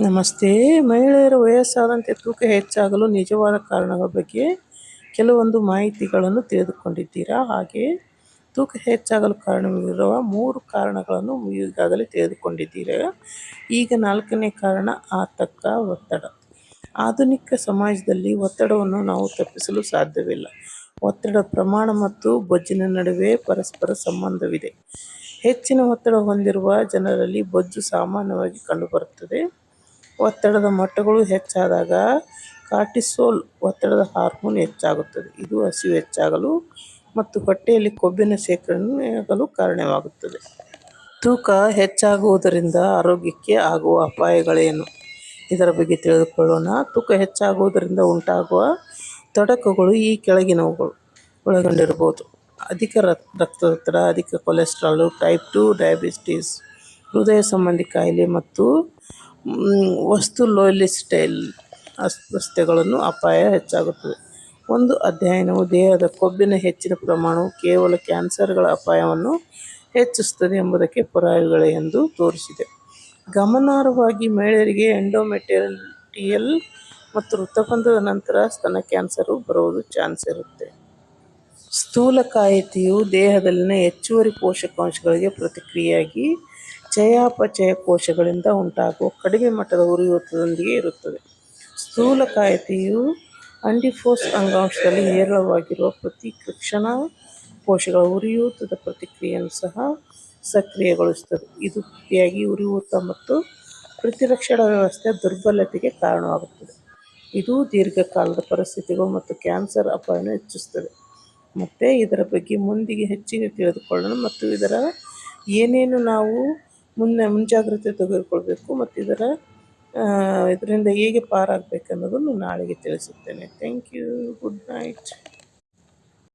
ನಮಸ್ತೆ. ಮಹಿಳೆಯರ ವಯಸ್ಸಾದಂತೆ ತೂಕ ಹೆಚ್ಚಾಗಲು ನಿಜವಾದ ಕಾರಣಗಳ ಬಗ್ಗೆ ಕೆಲವೊಂದು ಮಾಹಿತಿಗಳನ್ನು ತಿಳಿದುಕೊಂಡಿದ್ದೀರಾ? ಹಾಗೆ ತೂಕ ಹೆಚ್ಚಾಗಲು ಕಾರಣವಿರುವ ಮೂರು ಕಾರಣಗಳನ್ನು ಈಗಾಗಲೇ ತಿಳಿದುಕೊಂಡಿದ್ದೀರಾ? ಈಗ ನಾಲ್ಕನೇ ಕಾರಣ, ಆತಂಕ, ಒತ್ತಡ. ಆಧುನಿಕ ಸಮಾಜದಲ್ಲಿ ಒತ್ತಡವನ್ನು ನಾವು ತಪ್ಪಿಸಲು ಸಾಧ್ಯವಿಲ್ಲ. ಒತ್ತಡ ಪ್ರಮಾಣ ಮತ್ತು ಬೊಜ್ಜಿನ ನಡುವೆ ಪರಸ್ಪರ ಸಂಬಂಧವಿದೆ. ಹೆಚ್ಚಿನ ಒತ್ತಡ ಹೊಂದಿರುವ ಜನರಲ್ಲಿ ಬೊಜ್ಜು ಸಾಮಾನ್ಯವಾಗಿ ಕಂಡುಬರುತ್ತದೆ. ಒತ್ತಡದ ಮಟ್ಟಗಳು ಹೆಚ್ಚಾದಾಗ ಕಾರ್ಟಿಸೋಲ್ ಒತ್ತಡದ ಹಾರ್ಮೋನ್ ಹೆಚ್ಚಾಗುತ್ತದೆ. ಇದು ಹಸಿವು ಹೆಚ್ಚಾಗಲು ಮತ್ತು ಹೊಟ್ಟೆಯಲ್ಲಿ ಕೊಬ್ಬಿನ ಶೇಖರಣೆಯಾಗಲು ಕಾರಣವಾಗುತ್ತದೆ. ತೂಕ ಹೆಚ್ಚಾಗುವುದರಿಂದ ಆರೋಗ್ಯಕ್ಕೆ ಆಗುವ ಅಪಾಯಗಳೇನು? ಇದರ ಬಗ್ಗೆ ತಿಳಿದುಕೊಳ್ಳೋಣ. ತೂಕ ಹೆಚ್ಚಾಗುವುದರಿಂದ ಉಂಟಾಗುವ ತೊಡಕುಗಳು ಈ ಕೆಳಗಿನವುಗಳು ಒಳಗೊಂಡಿರಬಹುದು. ಅಧಿಕ ರಕ್ತದೊತ್ತಡ, ಅಧಿಕ ಕೊಲೆಸ್ಟ್ರಾಲು, ಟೈಪ್ ಟು ಡಯಾಬಿಟಿಸ್, ಹೃದಯ ಸಂಬಂಧಿ ಕಾಯಿಲೆ ಮತ್ತು ವಸ್ತು ಲೈಫ್ಸ್ಟೈಲ್ ಅಸ್ವಸ್ಥತೆಗಳನ್ನು ಅಪಾಯ ಹೆಚ್ಚಾಗುತ್ತದೆ. ಒಂದು ಅಧ್ಯಯನವು ದೇಹದ ಕೊಬ್ಬಿನ ಹೆಚ್ಚಿನ ಪ್ರಮಾಣವು ಕೇವಲ ಕ್ಯಾನ್ಸರ್ಗಳ ಅಪಾಯವನ್ನು ಹೆಚ್ಚಿಸುತ್ತದೆ ಎಂಬುದಕ್ಕೆ ಪುರಾವೆಗಳೇ ಎಂದು ತೋರಿಸಿದೆ. ಗಮನಾರ್ಹವಾಗಿ ಮಹಿಳೆಯರಿಗೆ ಎಂಡೋಮೆಟೇರಿಯಲ್ ಮತ್ತು ಋತುಬಂಧದ ನಂತರ ಸ್ತನ ಕ್ಯಾನ್ಸರು ಬರುವುದು ಚಾನ್ಸ್ ಇರುತ್ತೆ. ಸ್ಥೂಲಕಾಯತೆಯು ದೇಹದಲ್ಲಿನ ಹೆಚ್ಚುವರಿ ಪೋಷಕಾಂಶಗಳಿಗೆ ಪ್ರತಿಕ್ರಿಯೆಯಾಗಿ ಚಯಾಪಚಯ ಕೋಶಗಳಿಂದ ಉಂಟಾಗುವ ಕಡಿಮೆ ಮಟ್ಟದ ಉರಿಯೂತದೊಂದಿಗೆ ಇರುತ್ತದೆ. ಸ್ಥೂಲಕಾಯತೆಯು ಅಂಡಿಫೋಸ್ ಅಂಗಾಂಶದಲ್ಲಿ ಹೇರಳವಾಗಿರುವ ಪ್ರತಿ ಕ್ಷಣ ಕೋಶಗಳ ಉರಿಯೂತದ ಪ್ರತಿಕ್ರಿಯೆಯನ್ನು ಸಹ ಸಕ್ರಿಯಗೊಳಿಸುತ್ತದೆ. ಇದು ಪ್ರತಿಯಾಗಿ ಉರಿಯೂತ ಮತ್ತು ಪ್ರತಿರಕ್ಷಣಾ ವ್ಯವಸ್ಥೆಯ ದುರ್ಬಲತೆಗೆ ಕಾರಣವಾಗುತ್ತದೆ. ಇದು ದೀರ್ಘಕಾಲದ ಪರಿಸ್ಥಿತಿಗಳು ಮತ್ತು ಕ್ಯಾನ್ಸರ್ ಅಪಾಯವನ್ನು ಹೆಚ್ಚಿಸುತ್ತದೆ. ಮತ್ತು ಇದರ ಬಗ್ಗೆ ಮುಂದಿಗೆ ಹೆಚ್ಚಿಗೆ ತಿಳಿದುಕೊಳ್ಳೋಣ ಮತ್ತು ಇದರ ಏನೇನು ನಾವು ಮುನ್ನೆ ಮುಂಜಾಗ್ರತೆ ತೆಗೆದುಕೊಳ್ಬೇಕು ಮತ್ತು ಇದರ ಇದರಿಂದ ಹೇಗೆ ಪಾರಾಗಬೇಕನ್ನೋದನ್ನು ನಾಳೆಗೆ ತಿಳಿಸುತ್ತೇನೆ. Thank you good night